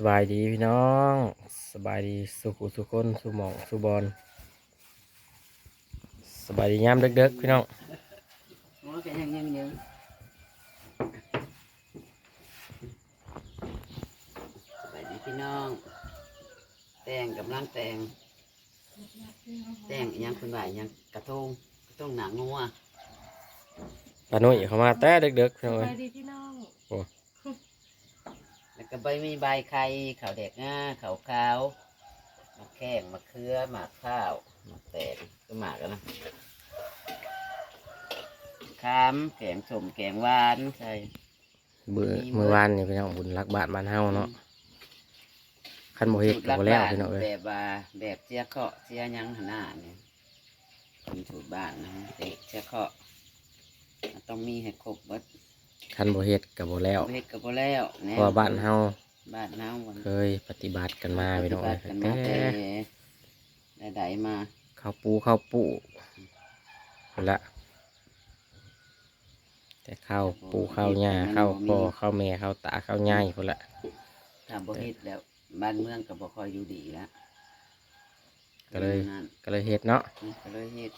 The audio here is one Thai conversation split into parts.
สบายดีพี่น้อง สบายดีสุขุสุคนสุหมองสุบอลสบายดียามเด็กๆพี่น้องโอ้ยก็ยังยังยังสวัสดีพี่น้อง แต่งกำลังแต่ง แต่งอิหยังคุณว่าอิหยังกระทงกระทงหนังงัวปานุ่ยเข้ามาแต่เด็กๆพี่น้องสเอ้ยบายดีพี่น้องแล้ว ก็ใบมีใบไข่ข้าวแดกง่าข้าวขาวมะแข้งมะเขือหมากข้าวหมากแตงก็หมากกันนะขามแกงสมแกงหวานใส่เบื่อเมื่อวานนี่พี่น้องบุญรักบาทบ้านเฮาเนาะขั้นโมเฮ็ดก็บ่แล้วพี่น้องเอ้ยแบบว่าแบบเจียเคาะเจียหยังหนหน้าเนี่ยเป็นสูตรบ้านนะเด็กเจียเคาะมันต้องมีให้ครบวัด ขั้นโมเฮ็ดก็บ่แล้วเฮ็ดกับบ่แล้วแน่เพราะว่าบ้านเฮาบ้านเฮาวันเคยปฏิบัติกันมาพี่น้องปเอ้ฏิยบัติกันมาแต่แต่ใดๆมาข้าวปูข้าวปูพุ่นละแต่ข้าวปูข้าวหญ้าข้าวพ่อข้าวแม่ข้าวตาข้าวย่ายพุ่นละถ้าบ่เฮ็ดแล้วบ้านเมืองก็บ่ค่อยอยู่ดีแล้วก็เลยนั่นก็เลยเฮ็ดเนาะก็เลยเฮ็ด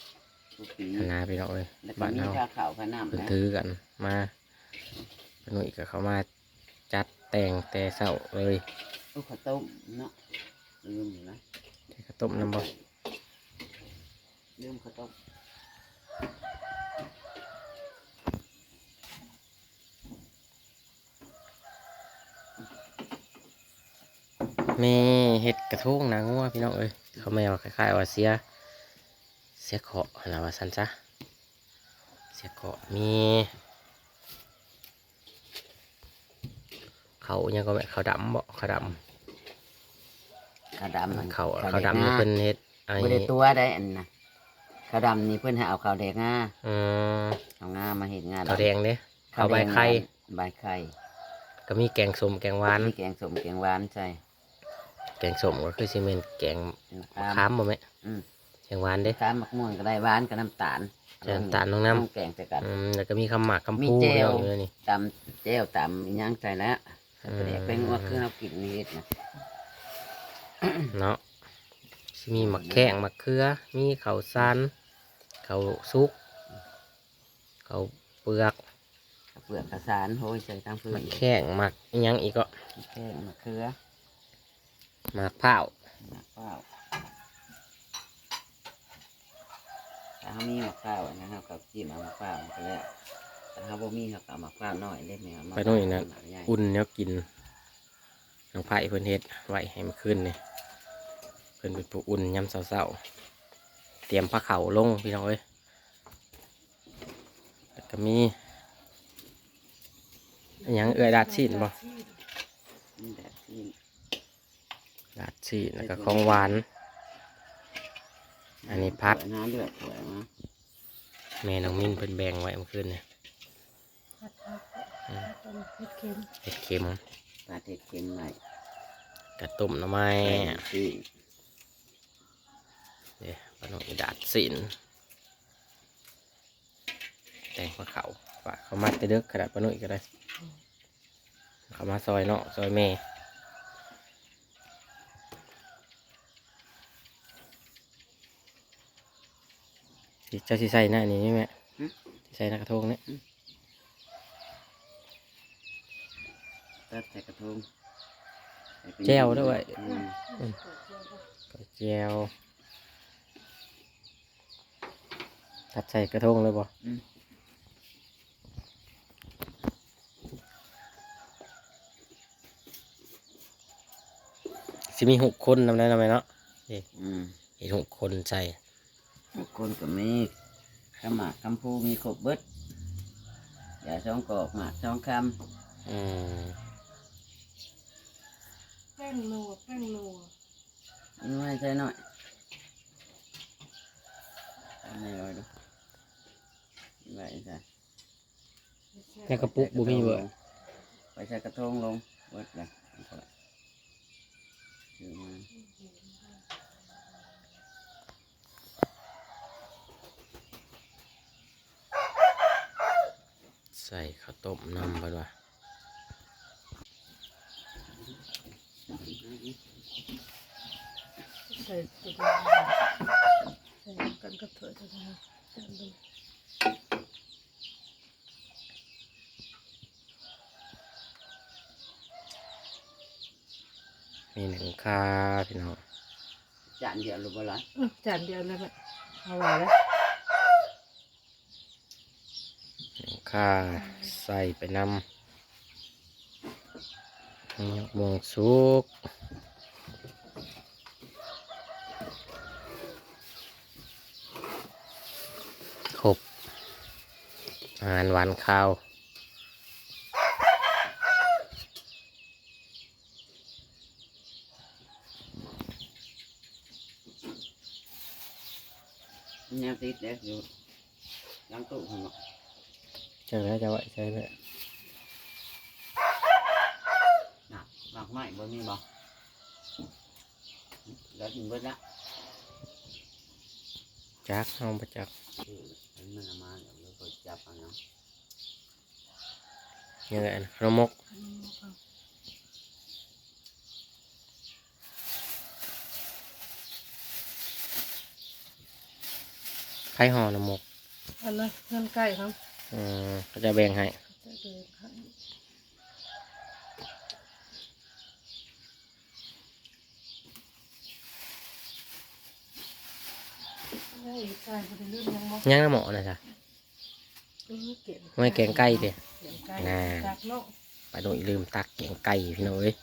ทุกปีธนาพี่น้องเอ้ยแล้วก็บ้านมีเฮาข้าวขาวข้าวน้ำเพิ่นนะถือกันมา ปานุ่ยก็เขามาจัดแต่งแต่เช้าเลยโอ้ข้าวต้มเนาะลืมอยู่นะที่ข้าวต้มน้ำบ่ลืมข้าวต้มแม่เฮ็ดกระทงนางงัวพี่น้องเอ้ยเขาไม่เอาคล้ายๆว่าเสียเสียเคาะหั่นนะว่าซั่นซะเสียเคาะมี เขายังก็แม่เขาดำบ่เขาดข้าวดำมันำเขาข้วเขาแกดำนี่งาเพิ่นเฮ็ดไอ้บ่ได้ตัวได้อันนะข้าวดำนี่เพิ่นให้เอาข้าวแดงงาอืมเอางามาเห็ดงาเขาวแดงเด้ข้าวเอาใบไข่ ใบไข่ก็มีแกงส้มแกงหวานมีแกงสมแกงหวานใส่ แกงส้มก็คือสิเมนแกงข้ามค้ามบ่แม่อืม แกงหวานเด้ข้ามมะม่วงก็ได้หวานกับน้ำตาลใส่น้ำตาลลงน้ำ แกงใส่กัน อืมแล้วก็มีคำหมักคำมีพูแจ่วเรื่องอยู่นี่ตำเจลตำอิหยังใส่แล้ว อืมเด็กเป็นว่าคือเรากินนี่เฮ็ดนะเนาะสิมีหมักแข้งหมักเขือ มีข้าวสารข้าวสุกข้าวเปลือกเปลือกกระสานโหยใส่ทั้งพื้หนมักแข้งหมักอิหยังอีกก็แค่มะเขือหมักข้าวมะพร้าวถ้าเขามีมะพร้าวนะครับกับจิ้มเอามะพร้าวมันก็แล้วแต่ ถ้าบ่มีเขาก็เอามะพร้าวน้อยเล็กน้อยไปโน่นอีกนะใหญ่อุ่นแล้วกินน้องไผ่เพิ่นเฮ็ดไว้ให้มันขึ้นนี่เพิ่นเป็นผู้อุ่นยำเศร้าๆเตรียมผ้าเขาวลงพี่น้องเอ้ยแล้วก็มีอิหยังเอื้อยดาดชีนบ่นี่แบบที่ดาดชีนแล้วก็ของหวาน อันนี้พัดสวยนะเดือดสวยนะแม่น้องมิ้นเพิ่นแบ่งไว้เมื่อคืนนี่ ผัดผักผัดต้มเผ็ดเค็มเห็ดเค็มปลาเทศเค็มใหม่กระต้มหน้ำไม้ที่เดี๋ยวปนกดาดสินแต่งมาเขาฝากเขามาแตะเด็กขนาดปนุยก็ได้ เขามาซอยเนาะซอยแม่สิเจ้าสิใส่หน้านี้ไหมสิใส่หน้ากระทงเนี่ย ตัดใส่กระทงใส่เป็นแจ้วด้วยอืมก็เจียวตัดใส่กระทงเลยบ่อืมสิมีหกคนนำได้นำไหมเนาะอืมอีกหกคนใส่ทุกคนก็มีขมากคำพูมีครบเบิดอย่าช่องกอกหมากช่องคอืม แป้งนัวแป้งนัวำนี่ให้ใช่หน่อยอันนี้ลอยดูไหลใส่ในกระปุกบุมีเบอร์ไปใส่กระทงลงเบิดเลยเอาเข้าไปถือมาใส่ข้าวต้มนำไปว่ะ ใส่ตัวนี้ใส่กันกับถั่วตัวนี้จานดูมีหนึ่งค่าพี่น้องจานเดียวหรือเปล่าอื้อจานเดียวเลยแม่เอาไว้แล้วหนึ่งค่าใส่ไปนำมีห ยกม่วงสุกครบอาหารหวานข้าวแนวติดเด็กอยู่หลังตู้ของเราเจอแล้วจะไหวใช่ไหม น่ะหลัก ไม้บ่มีบ่แล้วถึงเบิดละจักเอาไปจักเอออันมันเอามาเดี๋ยวเราก็จับเอาเนาะยังไงนะขนมมกอันนี้เอาไข่ห่อน้ำมกอันนั้นเงินใกล้ครับอืมเขาจะแบ่งให้จะเดินครั บได้ใส่ไปเรื่อยยังบ่ย่างน้ำหมอนะจ๊ะเออเก็บไม่แกงไก่เด้แกงไก่น่าจากโลกไปโดนลืมตักแกงไก่พี่น้องเอ้ย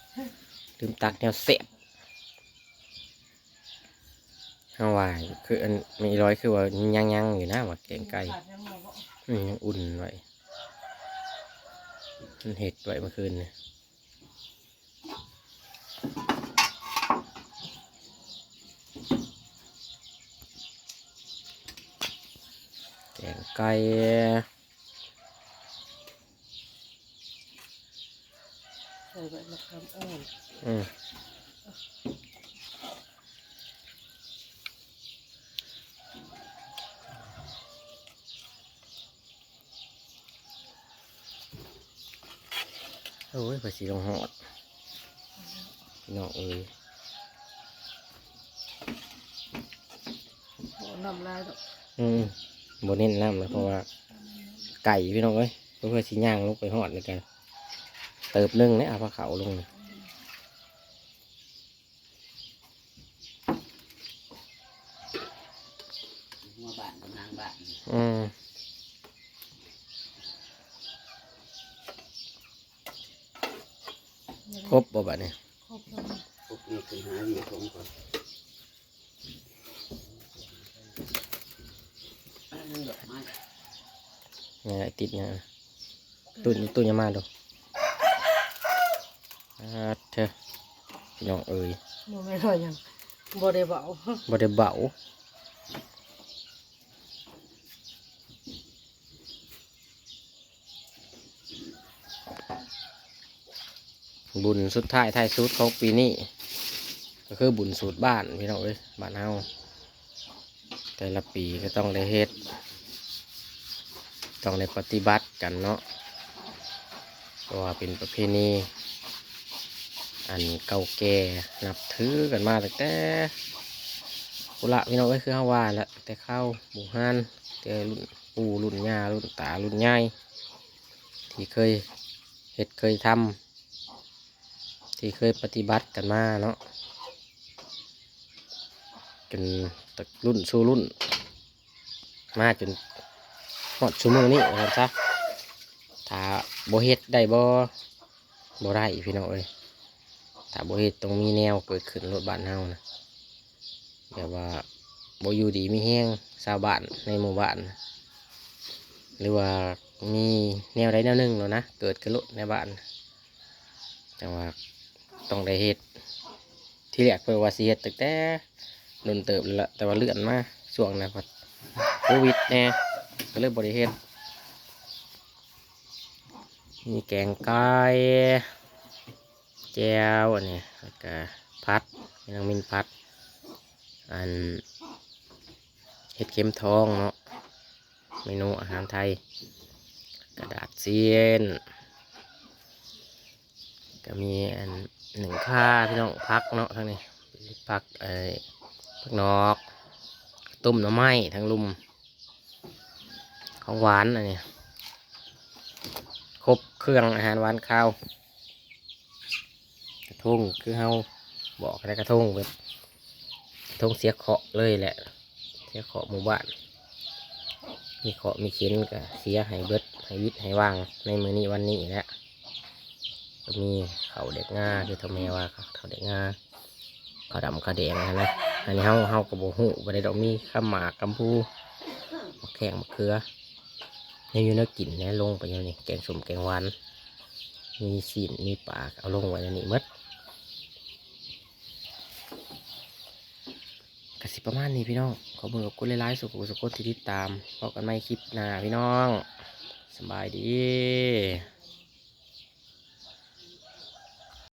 ลืมตักแนวเสียบข้าววายคืออันมีร้อยคือว่ายังยังๆอยู่นะว่าแกงไก่ขาดยังบ่บ่อืมยังอุ่นไว้มันเห็ดไว้เมื่อคืนเนี่ยแกง ไก่ใส่ใบมะขามอ่อนอืมโอ้ยภาษีลงหอดพี่น้องเอ้ยโหน้ำลายดอกอืม บนเน้นน้ำเลยเพราะว่าไก่พี่น้องเอ้ยเพื่อสิย่างลงไปหอดเลยกันเติบหนึงเนี่ยเอาผ้าขาวลงนี่หัวบ้านกับนางบ้านอืมครบบ่บัดเนี่ยครบแล้วนะพวกนี้คือหาอยู่ผมก่อนอันนั้นดอกไม้ ยังไง ติดเนี่ยตุนตุนอยามาดูอ่าเธอพี่น้องเอ้ยบ่แม่นว่าหยังบ่ได้เบาบ่ได้เบาบุญสุดท้ายท้ายสุดของปีนี้ก็คือบุญสูตรบ้านพี่น้องเอ้ยบ้านเฮาแต่ละปีก็ต้องได้เฮ็ด ต้องได้ปฏิบัติกันเนาะเพราะว่าเป็นประเพณีอันเก่าแก่นับถือกันมาตั้งแต่กุละพี่น้องเอ้ยคือเฮาว่าแหละแต่เข้าบูฮานแต่รุ่นปู่รุ่นย่ารุ่นตารุ่นยายที่เคยเฮ็ดเคยทำที่เคยปฏิบัติกันมาเนาะจนตรุ่นสู่รุ่น มาจน หอดชั่วโมงนี้ว่าซั่นซะถ้าบเฮ็ดได้บ่บ่ได้พี่น้องเอ้ยถ้าบเฮ็ดต้องมีแนวเกิดขึ้นรถบ้านเฮานะแบบว่าบอยู่ดีมีแห้งชาวบ้านในหมู่บ้านนะหรือว่ามีแนวใดแนวหนึ่งแล้วนะเกิดขึ้นรถในบ้านจังว่าต้องได้เฮ็ดที่แรกเพิ่นว่าสิเฮ็ดตั้งแต่โดนเติบแล้วแต่ว่าเลื่อนมาช่วงนั้นพอโควิดแน่ ก็เลยบ่ได้เฮ็ดมีแกงไก่แจวอันนี้แล้วก็พัดมีนางมินพัด อันเห็ดเข็มทองเนาะเมนูอาหารไทย กระดาษเซียนก็มีอันหนึ่งค่าพี่น้องพักเนาะทั้งนี้พักไอ้พักนอก ต้มหน่อไม้ทั้งลุม ของหวานอันนี้ครบเครื่องอาหารหวานข้าว กระทงคือเฮาบอกอะไรกระทงแบบกระทงเสียเคาะเลยแหละ เสียเคาะหมู่บ้าน มีเคาะมีเข็นก็เสียให้เบิดให้วิทย์ให้ว่างในมือนี้วันนี้แหละก็มีเขาเด็กง่าคือทำแมว่าเขาเด็กง่าเขาดำเขาแดงนะนะอันนี้เฮาเฮากระโบหูบ่ได้ดอกมีข้าวหมากกำพูมะแข้งมะเขือ นี่อยู่เนื้วกินนะลงไปอยู่นี่แกงสมแกงหวานมีสีนมีปากเอาลงไว้ในนี้หมดกสิประมาณนี้พี่น้องขอมือกับกุณหลายๆสุขสุขที่ติดตามพบกันใหม่คลิปหน้าพี่น้องสบายดี